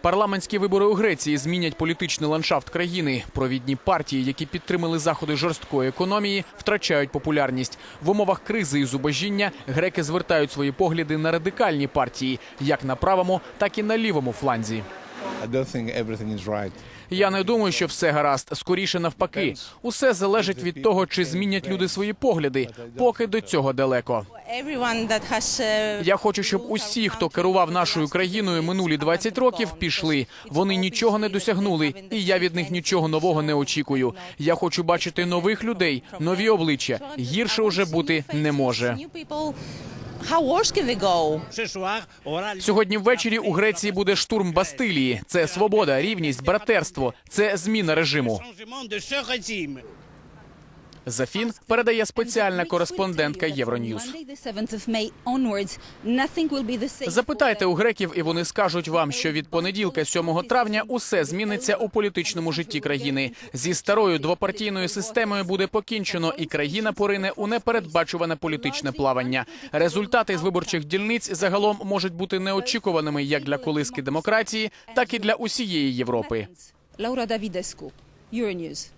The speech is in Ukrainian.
Парламентські вибори у Греції змінять політичний ландшафт країни. Провідні партії, які підтримали заходи жорсткої економії, втрачають популярність. В умовах кризи і зубожіння греки звертають свої погляди на радикальні партії, як на правому, так і на лівому фланзі. Я не думаю, що все гаразд. Скоріше навпаки, усе залежить від того, чи змінять люди свої погляди. Поки до цього далеко. Uh, Я хочу, щоб усі, хто керував нашою країною минулі 20 років, пішли. Вони нічого не досягнули, і я від них нічого нового не очікую. Я хочу бачити нових людей, нові обличчя. Гірше уже бути не може. Сьогодні ввечері у Греції буде штурм Бастилії. Це свобода, рівність, братерство. Це зміна режиму. Зафін передає спеціальна кореспондентка Євроньюз. Запитайте у греків, і вони скажуть вам, що від понеділка, 7 травня, усе зміниться у політичному житті країни. Зі старою двопартійною системою буде покінчено, і країна порине у непередбачуване політичне плавання. Результати з виборчих дільниць загалом можуть бути неочікуваними як для колиски демократії, так і для усієї Європи. Laura Davidescu, Euronews.